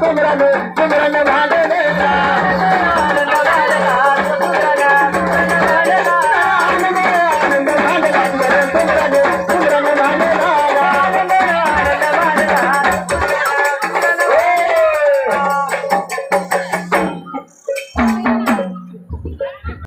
குமரனு குமரனு வாங்க